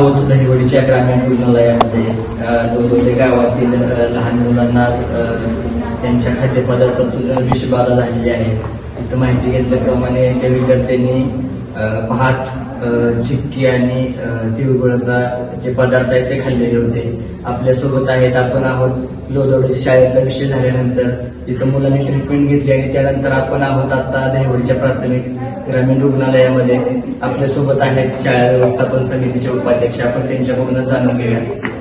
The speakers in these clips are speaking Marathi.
दहिवडीच्या ग्रामीण रुग्णालयामध्ये दोन गावातील लहान मुलांना त्यांच्या खाद्यपदार्थातून विषबाधा झालेली आहे. इथं माहिती घेतल्याप्रमाणे त्या विद्यार्थ्यांनी भात चिक्की आणि तिळगुळाचा जे पदार्थ आहेत ते खाल्लेले होते. आपल्यासोबत आहेत आपण आहोत. लोदवडीच्या शाळेतला विषय झाल्यानंतर तिथं मुलांनी ट्रीटमेंट घेतली आणि त्यानंतर आपण आहोत आता दहिवडीच्या प्राथमिक ग्रामीण रुग्णालयामध्ये. आपल्यासोबत आहेत शाळा व्यवस्थापन समितीचे उपाध्यक्ष. आपण त्यांच्याकडूनच जाणून घेऊया.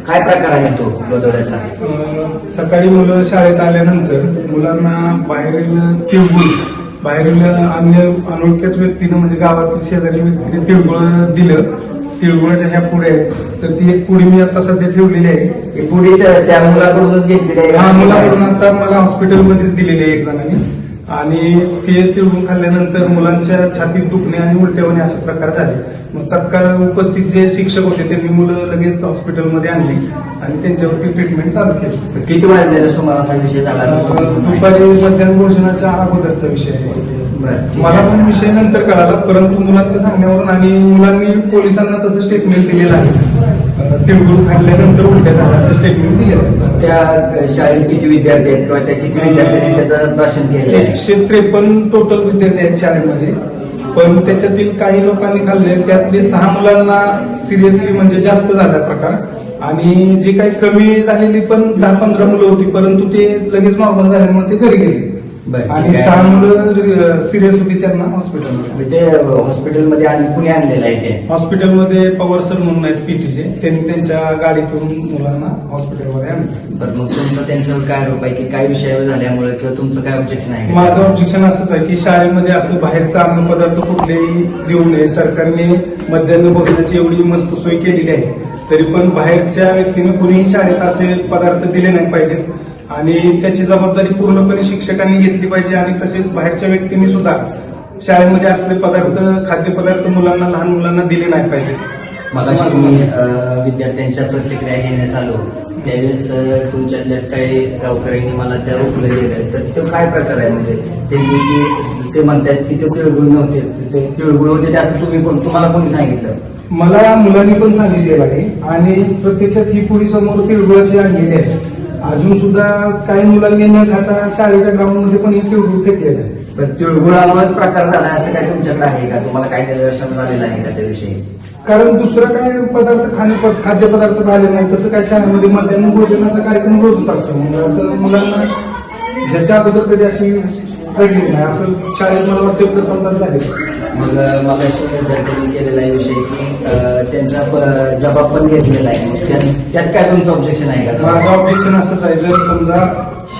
काय प्रकार आहे तो लोदवड्याचा सकाळी मुलं शाळेत आल्यानंतर मुलांना बाहेरील तिळगुळ बाहेरील अन्य अनोळख्याच व्यक्तीनं म्हणजे गावातील शेजारी व्यक्तीने तिळगुळ दिलं. तिळगुळाच्या ह्या पुढे तर ती एक पुडी मी आता सध्या ठेवलेली आहे. हे पुढे त्या मुलाकडूनच घेतलेली आहे हा मुलाकडून आता मला हॉस्पिटलमध्येच दिलेली आहे एक जणांनी. आणि ते तिळगुळ खाल्ल्यानंतर मुलांच्या छातीत दुखणे आणि उलट्या होणे असे प्रकार झाले. मग तत्काळ उपस्थित जे शिक्षक होते त्यांनी मुलं लगेच हॉस्पिटलमध्ये आणली आणि त्यांच्यावरती ट्रीटमेंट चालू केली. किती वाजलेला सुमारास हा विषय झाला? दुपारी मध्यान्ह भोजनाच्या अगोदरचा विषय आहे. मला. पण विषय नंतर कळाला परंतु मुलांच्या सांगण्यावरून आणि मुलांनी पोलिसांना तसं स्टेटमेंट दिलेलं आहे. तिळगुळ खाल्ल्यानंतर उलट्या झाल्या असं स्टेटमेंट आहे. त्या शाळेत किती विद्यार्थी आहेत किंवा त्या किती विद्यार्थ्यांनी त्याचं भाषण आहे? एकशे त्रेपन्न टोटल विद्यार्थी आहेत शाळेमध्ये. पण त्याच्यातील काही लोकांनी खाल्ले त्यातले सहा मुलांना सिरियसली म्हणजे जास्त झाला प्रकार. आणि जे काही कमी झालेली पण दहा पंधरा मुलं होती परंतु ते लगेच नॉर्मल झाल्यामुळे ते घरी गेले. आणि. सहा मुलं सिरियस होती त्यांना हॉस्पिटलमध्ये ते हॉस्पिटलमध्ये आणि कुणी आणलेलं आहे ते? हॉस्पिटलमध्ये पवार सर म्हणून आहेत पीटीचे त्यांनी त्यांच्या गाडीतून मुलांना हॉस्पिटलमध्ये आणलं. बरं मग तुमचं त्यांच्यावर काय आरोप आहे? की काय विषयावर झाल्यामुळे किंवा तुमचं काय ऑब्जेक्शन आहे? माझं ऑब्जेक्शन असंच आहे की शाळेमध्ये असं बाहेरचा अन्न पदार्थ कुठलेही देऊ नये. सरकारने मध्यान्ह भोजनाची एवढी मस्त सोय केलेली आहे. तरी पण बाहेरच्या व्यक्तीने कुणीही शाळेत असे पदार्थ दिले नाही पाहिजेत. आणि त्याची जबाबदारी पूर्णपणे शिक्षकांनी घेतली पाहिजे आणि तसेच बाहेरच्या व्यक्तींनी सुद्धा शाळेमध्ये असले पदार्थ खाद्यपदार्थ मुलांना लहान मुलांना दिले नाही पाहिजेत मगाशी मी विद्यार्थ्यांच्या प्रतिक्रिया घेण्यास आलो. त्यावेळेस तुमच्यातल्याच काही गावकऱ्यांनी मला त्या रोखलं गेलं तर तो काय प्रकार आहे? म्हणजे की ते म्हणतात की ते तिळगुळ नव्हते. ते तिळगुळ होते ते असं तुम्ही कोण तुम्हाला कोणी सांगितलं? मला मुलांनी पण सांगितलेलं आहे. आणि प्रत्यक्षात ही पुढी समोर तिळगुळाची आणलेली आहे. अजून सुद्धा काही मुलांनी न खाता शाळेच्या ग्राउंडमध्ये पण ही तिळगुळ फेकलेलं आहे पण तिळगुळामुळेच प्रकार झाला असं काय तुमच्याकडे आहे का? तुम्हाला काय निदर्शन झालेलं आहे का त्याविषयी? कारण दुसरं काय पदार्थ खाणे खाद्यपदार्थ झाले नाही तसं काय शाळेमध्ये मध्यान्ह भोजनाचा कार्यक्रम रोजच असतो. म्हणजे असं मुलांना ह्याच्या अगोदर कधी अशी घडली नाही असं शाळेत मला वाटतं झाले. मग अ, मगाशी विद्यार्थ्यांनी केलेला आहे विषय की अ, त्यांचा प- जबाब पण घेतलेला आहे. मग त्यात त्यात काय तुमचं ऑब्जेक्शन आहे का? माझं ऑब्जेक्शन असंच आहे जर समजा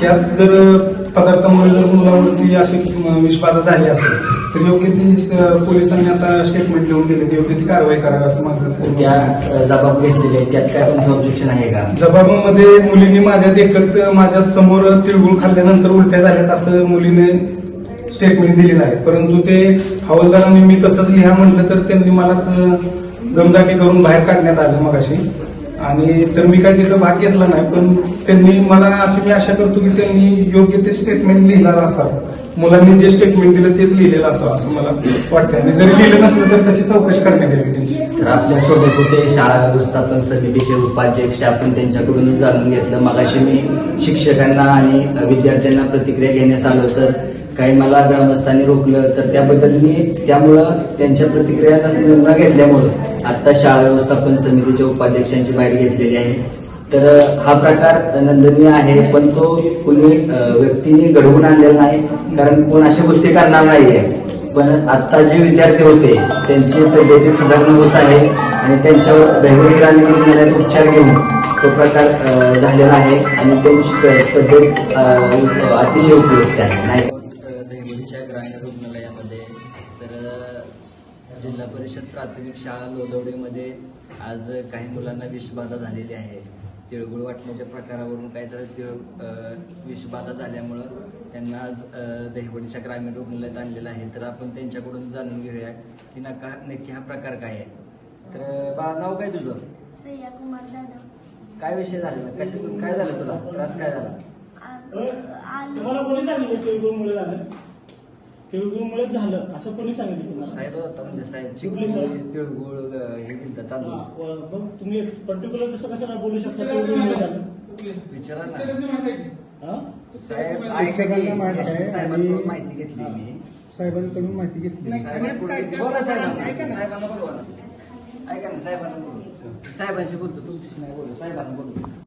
ह्याच जर पदार्थामुळे जर मुलावरती अशी विषबाधा झाली असेल तर योग्य ती पोलिसांनी आता स्टेटमेंट लिहून दिले ते योग्य ती कारवाई करावी असं माझं त्या जबाब घेतलेले त्यात काय तुमचं ऑब्जेक्शन आहे का? जबाबामध्ये मुलींनी माझ्या देखत माझ्यासमोर तिळगुळ खाल्ल्यानंतर उलट्या झाल्यात असं मुलीने स्टेटमेंट दिलेलं आहे. परंतु ते हवालदारांनी मी तसंच लिहा म्हटलं तर त्यांनी मलाच दमदाटी करून बाहेर काढण्यात आलं मगाशी. आणि तर मी काय तिथं भाग घेतला नाही पण त्यांनी मला अशी मी आशा करतो की त्यांनी योग्य ते स्टेटमेंट लिहिलेलं असावं. मुलांनी जे स्टेटमेंट दिलं तेच लिहिलेलं असावं असं मला वाटतं आणि जरी लिहिलं नसलं तर तशी चौकशी करण्यात यावी त्यांची. तर आपल्यासोबत होते शाळा व्यवस्थापन समितीचे उपाध्यक्ष. आपण त्यांच्याकडूनच जाणून घेतलं. मगाशी मी शिक्षकांना आणि विद्यार्थ्यांना प्रतिक्रिया घेण्यास आलो तर काही मला ग्रामस्थांनी रोखलं तर त्याबद्दल मी त्यामुळं त्यांच्या प्रतिक्रिया न न घेतल्यामुळं आता शाळा व्यवस्थापन समितीच्या उपाध्यक्षांची बाहेर घेतलेली आहे. तर हा प्रकार नंदनीय आहे पण तो कुणी व्यक्तीने घडवून आणलेला नाही कारण कोण अशा गोष्टी करणार नाहीये. पण आता जे विद्यार्थी होते त्यांची तब्येती सुधारणा होत आहे आणि त्यांच्यावर दहिवडी उपचार घेऊन तो प्रकार झालेला आहे आणि त्यांची तब्येत अतिशय उपयुक्त आहे. नाही दहिवडीच्या ग्रामीण रुग्णालयामध्ये तर जिल्हा परिषद प्राथमिक शाळा लोदवडेमध्ये आज काही मुलांना विषबाधा झालेली आहे. तिळगुळ वाटण्याच्या प्रकारावरून काहीतरी तिळ विषबाधा झाल्यामुळं त्यांना आज दहिवडीच्या ग्रामीण रुग्णालयात आणलेलं आहे. तर आपण त्यांच्याकडून जाणून घेऊया की नका नक्की हा प्रकार काय आहे. तर बा नाव काय तुझं? श्रेया कुमार जाधव. काय विषय झालेला कशातून काय झालं तुला? त्रास काय झाला? आलो तुम्हाला कोणी सांगितलं तिळगुळ मुळे झालं? तिळगुळमुळे झालं असं कोणी सांगितलं तुम्हाला? साहेब होता म्हणजे साहेब? तिळगुळ हे तांदूळ मग तुम्ही पर्टिक्युलर कसं कसं बोलू शकता? तिळगुळमुळे झालं. विचारा ना. हा? साहेब ऐका की साहेबांकडून माहिती घेतली मी. साहेबांकडून माहिती घेतली. साहेबांकडून बोला साहेबांना साहेबांना बोलवा ना. ऐका ना साहेबांना बोलू. साहेबांशी बोलतो तुमच्याशी नाही बोलू साहेबांना बोलतो.